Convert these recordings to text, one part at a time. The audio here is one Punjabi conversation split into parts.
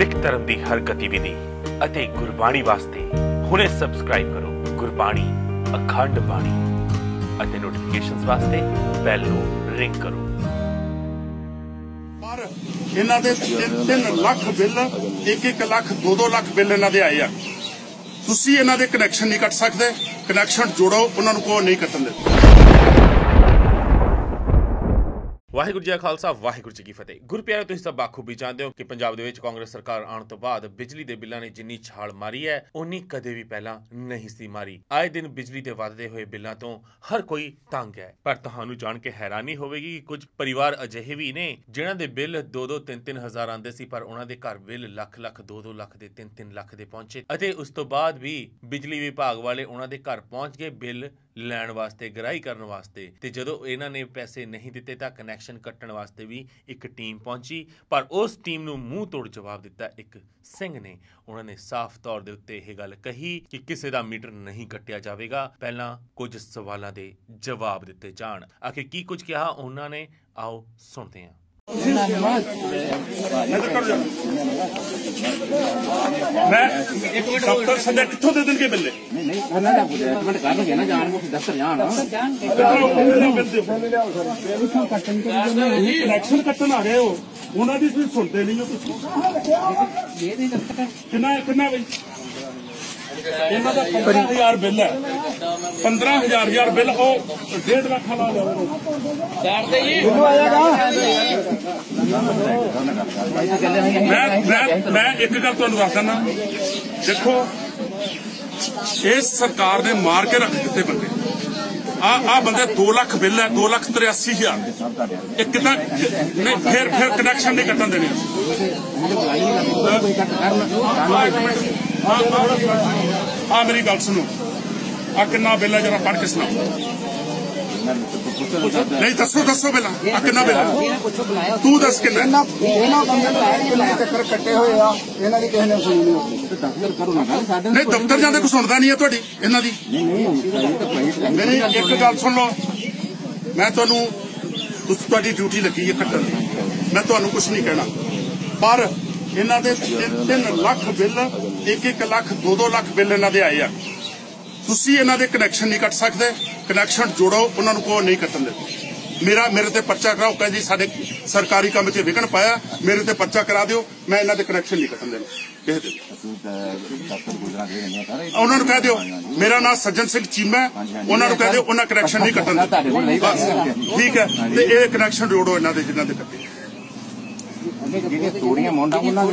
ਸਿੱਖ ਧਰਮ ਦੀ ਹਰ ਗਤੀਵਿਧੀ ਅਤੇ ਗੁਰਬਾਣੀ ਵਾਸਤੇ ਹੁਣੇ ਸਬਸਕ੍ਰਾਈਬ ਕਰੋ ਗੁਰਬਾਣੀ, ਅਖੰਡ ਬਾਣੀ ਅਤੇ ਨੋਟੀਫਿਕੇਸ਼ਨਸ ਵਾਸਤੇ ਬੈਲ ਨੂੰ ਰਿੰਗ ਕਰੋ। ਪਰ ਇਹਨਾਂ ਦੇ 3 ਲੱਖ ਬਿੱਲ 1-1 ਲੱਖ 2-2 ਲੱਖ ਬਿੱਲ ਇਹਨਾਂ ਦੇ ਆਏ ਆ। ਤੁਸੀਂ ਇਹਨਾਂ ਦੇ ਕਨੈਕਸ਼ਨ ਨਹੀਂ ਕੱਟ ਸਕਦੇ। ਕਨੈਕਸ਼ਨ ਜੋੜੋ, ਉਹਨਾਂ ਨੂੰ ਕੋਈ ਨਹੀਂ ਕੱਟਣ ਦੇ। ਵਾਹਿਗੁਰੂ ਜੀ ਕਾ ਖਾਲਸਾ, ਵਾਹਿਗੁਰੂ ਜੀ ਕੀ ਫਤਿਹ। ਗੁਰਪਿਆਰੇ ਤੁਸੀਂ ਸਭ ਬਾਖੂਬੀ ਜਾਣਦੇ ਹੋ ਕਿ ਪੰਜਾਬ ਦੇ ਵਿੱਚ ਕਾਂਗਰਸ ਸਰਕਾਰ ਆਉਣ ਤੋਂ ਬਾਅਦ ਬਿਜਲੀ ਦੇ ਬਿੱਲਾਂ ਨੇ ਜਿੰਨੀ ਛਾਲ ਮਾਰੀ ਹੈ ਉਨੀ ਕਦੇ ਵੀ ਪਹਿਲਾਂ ਨਹੀਂ ਸੀ ਮਾਰੀ। ਆਏ ਦਿਨ ਬਿਜਲੀ ਦੇ ਵੱਧਦੇ ਹੋਏ ਬਿੱਲਾਂ ਤੋਂ ਹਰ ਕੋਈ ਤੰਗ ਹੈ। ਪਰ ਤੁਹਾਨੂੰ ਜਾਣ ਕੇ ਹੈਰਾਨੀ ਹੋਵੇਗੀ ਕਿ ਕੁਝ ਪਰਿਵਾਰ ਅਜਿਹੇ ਵੀ ਨੇ ਜਿਨ੍ਹਾਂ ਦੇ ਬਿੱਲ 2-2 3-3 ਹਜ਼ਾਰ ਆਉਂਦੇ ਸੀ, ਪਰ ਉਹਨਾਂ ਦੇ ਘਰ ਬਿੱਲ ਲੱਖ-ਲੱਖ 2-2 ਲੱਖ ਦੇ 3-3 ਲੱਖ ਦੇ ਪਹੁੰਚੇ। ਅਤੇ ਉਸ ਤੋਂ ਬਾਅਦ ਵੀ ਬਿਜਲੀ ਵਿਭਾਗ ਵਾਲੇ ਉਹਨਾਂ ਦੇ ਘਰ ਪਹੁੰਚ ਗਏ, ਬਿੱਲ ਲੈਣ ਵਾਸਤੇ ਗ੍ਰਾਈ ਕਰਨ ਵਾਸਤੇ। ਤੇ ਜਦੋਂ ਇਹਨਾਂ ਨੇ ਪੈਸੇ ਨਹੀਂ ਦਿੱਤੇ ਤਾਂ ਕਨੈਕਸ਼ਨ ਕੱਟਣ ਵਾਸਤੇ ਵੀ ਇੱਕ ਟੀਮ ਪਹੁੰਚੀ। ਪਰ ਉਸ ਟੀਮ ਨੂੰ ਮੂੰਹ ਤੋੜ ਜਵਾਬ ਦਿੱਤਾ ਇੱਕ ਸਿੰਘ ਨੇ। ਉਹਨਾਂ ਨੇ ਸਾਫ਼ ਤੌਰ ਦੇ ਉੱਤੇ ਇਹ ਗੱਲ ਕਹੀ ਕਿ ਕਿਸੇ ਦਾ ਮੀਟਰ ਨਹੀਂ ਕੱਟਿਆ ਜਾਵੇਗਾ। ਪਹਿਲਾਂ ਕੁਝ ਸਵਾਲਾਂ ਦੇ ਜਵਾਬ ਦਿੱਤੇ ਜਾਣ। ਆਖਿਰ ਕੀ ਕੁਝ ਕਿਹਾ? ਉਹਨਾਂ ਨੇ, ਆਓ ਸੁਣਦੇ ਹਾਂ। ਮੈਂ ਡਾਕਟਰ ਸੰਜੇ ਕਿੱਥੋਂ ਦੇ ਦੇਣਗੇ ਬਿੱਲੇ? ਨਹੀਂ ਨਹੀਂ ਉਹਨਾਂ ਦਾ ਐਡਮਿਟ ਕਰਨਗੇ ਨਾ ਜਾਣ ਕੇ ਦਫ਼ਤਰ ਜਾਣ ਕਨੈਕਸ਼ਨ ਕੱਟਣ ਆ ਰਹੇ ਹੋ। ਉਹਨਾਂ ਦੀ ਤੁਸੀਂ ਸੁਣਦੇ ਨਹੀਂ ਹੋ ਤੁਸੀਂ। ਕਿੰਨਾ ਕਿੰਨਾ ਬਈ? ਇਹਨਾਂ ਦਾ 15000 ਬਿੱਲ ਹੈ। 15000 ਯਾਰ ਬਿੱਲ ਉਹ 1.5 ਲੱਖ ਵਾਲਾ ਲਿਆਓ ਮੈਂ ਮੈਂ ਮੈਂ ਇੱਕ ਗੱਲ ਤੁਹਾਨੂੰ ਦੱਸ ਦਿੰਦਾ। ਦੇਖੋ ਇਸ ਸਰਕਾਰ ਨੇ ਮਾਰ ਕੇ ਰੱਖ ਦਿੱਤੇ ਬੰਦੇ। ਆ ਆ ਬੰਦੇ 2 ਲੱਖ ਬਿੱਲ ਹੈ 2 ਲੱਖ 83 ਹਜ਼ਾਰ। ਇਹ ਕਿਦਾਂ ਨਹੀਂ ਫਿਰ ਫਿਰ ਕਨੈਕਸ਼ਨ ਨਹੀਂ ਕੱਟਣ ਦੇਣੇ। ਆ ਮੇਰੀ ਗੱਲ ਸੁਣੋ। ਆ ਕਿੰਨਾ ਬਿੱਲ ਹੈ ਜਰਾ ਪੜ੍ਹ ਕੇ ਸੁਣਾਓ ਨਹੀਂ ਦੱਸੋ ਦੱਸੋ ਬਿੱਲ ਆ ਕਿੰਨਾ ਬਿੱਲ। ਹੈ? ਤੂੰ ਦੱਸ ਕਿੰਨਾ। ਹੈ? ਇਹਨਾਂ ਇਹਨਾਂ ਬੰਦਿਆਂ ਆਏ ਕਿੰਨੇ ਚੱਕਰ ਕੱਟੇ ਹੋਏ ਆ? ਇਹਨਾਂ ਦੀ ਕਿਸੇ ਨੇ ਸੁਣੀ ਨਹੀਂ ਦਫ਼ਤਰ ਕਰੋ ਨਾ ਗੱਲ ਸਾਡੇ ਨਹੀਂ ਦਫ਼ਤਰ ਜਾਂਦੇ ਕੋ ਸੁਣਦਾ ਨਹੀਂ ਹੈ ਤੁਹਾਡੀ ਇਹਨਾਂ ਦੀ। ਨਹੀਂ ਨਹੀਂ ਤਾਂ ਭਾਈ ਮੇਰੀ ਇੱਕ ਗੱਲ ਸੁਣ ਲਓ। ਮੈਂ ਤੁਹਾਨੂੰ ਤੁਸੀਂ ਤੁਹਾਡੀ ਡਿਊਟੀ ਲੱਗੀ ਹੈ ਕੱਟਣ ਦੀ। ਮੈਂ ਤੁਹਾਨੂੰ ਕੁਝ ਨਹੀਂ ਕਹਿਣਾ। ਪਰ ਇਹਨਾਂ ਦੇ 3 ਲੱਖ ਬਿੱਲ 1-1 ਲੱਖ 2-2 ਲੱਖ ਬਿੱਲ ਇਹਨਾਂ ਦੇ ਆਏ ਆ। ਤੁਸੀਂ ਇਹਨਾਂ ਦੇ ਕਨੈਕਸ਼ਨ ਨਹੀਂ ਕੱਟ ਸਕਦੇ। ਕਨੈਕਸ਼ਨ ਜੋੜੋ ਉਹਨਾਂ ਨੂੰ ਕੋਈ ਨਹੀਂ ਕੱਟਣ ਦੇ ਮੇਰਾ ਮੇਰੇ ਤੇ ਪਰਚਾ ਕਰਾਓ ਕਹੇ ਜੀ ਸਾਡੇ ਸਰਕਾਰੀ ਕੰਮ 'ਚ ਵਿਘਨ ਪਾਇਆ ਮੇਰੇ ਤੇ ਪਰਚਾ ਕਰਾ ਦਿਓ ਮੈਂ ਇਹਨਾਂ ਦੇ ਕਨੈਕਸ਼ਨ ਨਹੀਂ ਕੱਟਣ ਦੇਣਾ। ਕਿਸੇ ਦੇ ਉਹਨਾਂ ਨੂੰ ਕਹਿ ਦਿਓ ਮੇਰਾ ਨਾਮ ਸੱਜਣ ਸਿੰਘ ਚੀਮਾ ਹੈ। ਉਹਨਾਂ ਨੂੰ ਕਹਿ ਦਿਓ ਉਹਨਾਂ ਕਨੈਕਸ਼ਨ ਨਹੀਂ ਕੱਟਣ ਬਸ, ਠੀਕ ਹੈ। ਤੇ ਇਹ ਕਨੈਕਸ਼ਨ ਜੋੜੋ ਇਹਨਾਂ ਦੇ ਜਿਨ੍ਹਾਂ ਦੇ ਕੱਟੇ। ਜਿਹੜੀਆਂ ਤੋੜੀਆਂ ਮੋਂਡਾ ਮੁੰਡਾ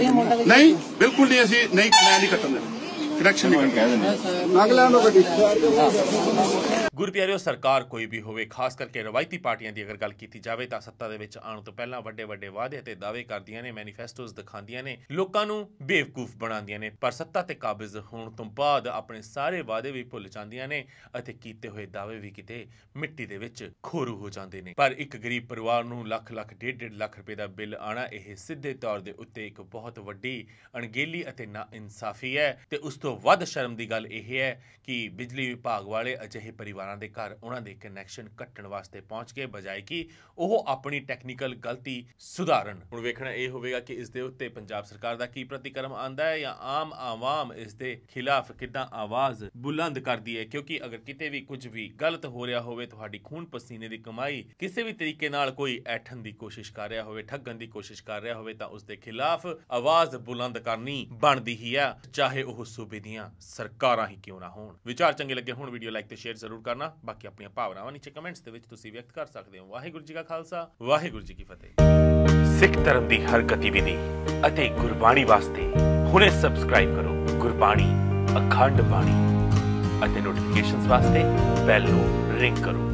ਨਹੀਂ ਬਿਲਕੁਲ ਨਹੀਂ ਅਸੀਂ ਨਹੀਂ ਮੈਂ ਨਹੀਂ ਕੱਟਣ ਦੇਣਾ ਕਨੈਕਸ਼ਨ ਨਹੀਂ ਕਹਿ ਕੱਟਣਾ ਦਿੰਦੇ ਨਗਲਿਆਂ ਨੂੰ ਗੱਡੀ ਸਰਕਾਰ ਕੋਈ ਵੀ ਹੋਵੇ, ਖਾਸ ਕਰਕੇ ਰਵਾਇਤੀ ਪਾਰਟੀਆਂ ਦੀ ਅਗਰ ਗੱਲ ਕੀਤੀ ਜਾਵੇ ਤਾਂ ਸੱਤਾ ਦੇ ਵਿੱਚ ਆਉਣ ਤੋਂ ਪਹਿਲਾਂ ਵੱਡੇ ਵੱਡੇ ਵਾਅਦੇ ਅਤੇ ਦਾਅਵੇ ਕਰਦੀਆਂ ਨੇ, ਮੈਨੀਫੈਸਟੋਜ਼ ਦਿਖਾਉਂਦੀਆਂ ਨੇ, ਲੋਕਾਂ ਨੂੰ ਬੇਵਕੂਫ ਬਣਾਉਂਦੀਆਂ ਨੇ, ਪਰ ਸੱਤਾ ਤੇ ਕਾਬਜ਼ ਹੋਣ ਤੋਂ ਬਾਅਦ ਆਪਣੇ ਸਾਰੇ ਵਾਅਦੇ ਵੀ ਭੁੱਲ ਜਾਂਦੀਆਂ ਨੇ ਅਤੇ ਕੀਤੇ ਹੋਏ ਦਾਅਵੇ ਵੀ ਕਿਤੇ ਮਿੱਟੀ ਦੇ ਵਿੱਚ ਖੋਰੂ ਹੋ ਜਾਂਦੇ ਨੇ। ਪਰ ਇੱਕ ਗਰੀਬ ਪਰਿਵਾਰ ਨੂੰ ਲੱਖ ਲੱਖ, ਡੇਢ ਡੇਢ ਲੱਖ ਰੁਪਏ ਦਾ ਬਿੱਲ ਆਣਾ ਇਹ ਸਿੱਧੇ ਤੌਰ ਦੇ ਉੱਤੇ ਇੱਕ ਬਹੁਤ ਵੱਡੀ ਅਣਗੇਲੀ ਅਤੇ ਨਾ ਇਨਸਾਫੀ ਹੈ ਤੇ ਉਸ ਤੋਂ ਵੱਧ ਸ਼ਰਮ ਦੀ ਗੱਲ ਇਹ ਹੈ ਕਿ ਬਿਜਲੀ ਵਿਭਾਗ ਵਾਲੇ ਅਜਿਹੇ ਪਰਿਵਾਰ ਦੇ ਘਰ ਉਹਨਾਂ ਦੇ ਕਨੈਕਸ਼ਨ ਕੱਟਣ ਵਾਸਤੇ ਪਹੁੰਚ ਕੇ ਬਜਾਏ ਕਿ ਉਹ ਆਪਣੀ ਟੈਕਨੀਕਲ ਗਲਤੀ ਸੁਧਾਰਨ। ਹੁਣ ਵੇਖਣਾ ਇਹ ਹੋਵੇਗਾ ਕਿ ਇਸ ਦੇ ਉੱਤੇ ਪੰਜਾਬ ਸਰਕਾਰ ਦਾ ਕੀ ਪ੍ਰਤੀਕਰਮ ਆਂਦਾ ਹੈ ਜਾਂ ਆਮ ਆਵਾਮ ਇਸ ਦੇ ਖਿਲਾਫ ਕਿੱਦਾਂ ਆਵਾਜ਼ ਬੁਲੰਦ ਕਰਦੀ ਹੈ, ਕਿਉਂਕਿ ਅਗਰ ਕਿਤੇ ਵੀ ਕੁਝ ਵੀ ਗਲਤ ਹੋ ਰਿਹਾ ਹੋਵੇ, ਤੁਹਾਡੀ ਖੂਨ ਪਸੀਨੇ ਦੀ ਕਮਾਈ ਕਿਸੇ ਵੀ ਤਰੀਕੇ ਨਾਲ ਕੋਈ ਐਠਣ ਦੀ ਕੋਸ਼ਿਸ਼ ਕਰ ਰਿਹਾ ਹੋਵੇ, ਠੱਗਣ ਦੀ ਕੋਸ਼ਿਸ਼ ਕਰ ਰਿਹਾ ਹੋਵੇ, ਤਾਂ ਉਸ ਦੇ ਖਿਲਾਫ ਆਵਾਜ਼ ਬੁਲੰਦ ਕਰਨੀ ਬਣਦੀ ਹੀ ਆ ਚਾਹੇ ਉਹ ਸੂਬੇ ਦੀਆਂ ਸਰਕਾਰਾਂ ਹੀ ਕਿਉਂ ਨਾ ਹੋਣ। ਵਿਚਾਰ ਚੰਗੇ ਲੱਗੇ ਹੁਣ ਵੀਡੀਓ ਲਾਈਕ ਤੇ ਸ਼ੇਅਰ ਜ਼ਰੂਰ ਕਰਨਾ, ਬਾਕੀ ਆਪਣੀਆਂ ਭਾਵਨਾਵਾਂ ਨੀਚੇ ਕਮੈਂਟਸ ਦੇ ਵਿੱਚ ਤੁਸੀਂ ਵਿਅਕਤ ਕਰ ਸਕਦੇ ਹੋ। ਵਾਹਿਗੁਰੂ ਜੀ ਕਾ ਖਾਲਸਾ, ਵਾਹਿਗੁਰੂ ਜੀ ਕੀ ਫਤਿਹ। ਸਿੱਖ ਧਰਮ ਦੀ ਹਰ ਗਤੀਵਿਧੀ ਅਤੇ ਗੁਰਬਾਣੀ ਵਾਸਤੇ ਹੁਣੇ ਸਬਸਕ੍ਰਾਈਬ ਕਰੋ ਗੁਰਬਾਣੀ, ਅਖੰਡ ਬਾਣੀ ਅਤੇ ਨੋਟੀਫਿਕੇਸ਼ਨਸ ਵਾਸਤੇ ਬੈਲ ਨੂੰ ਰਿੰਗ ਕਰੋ।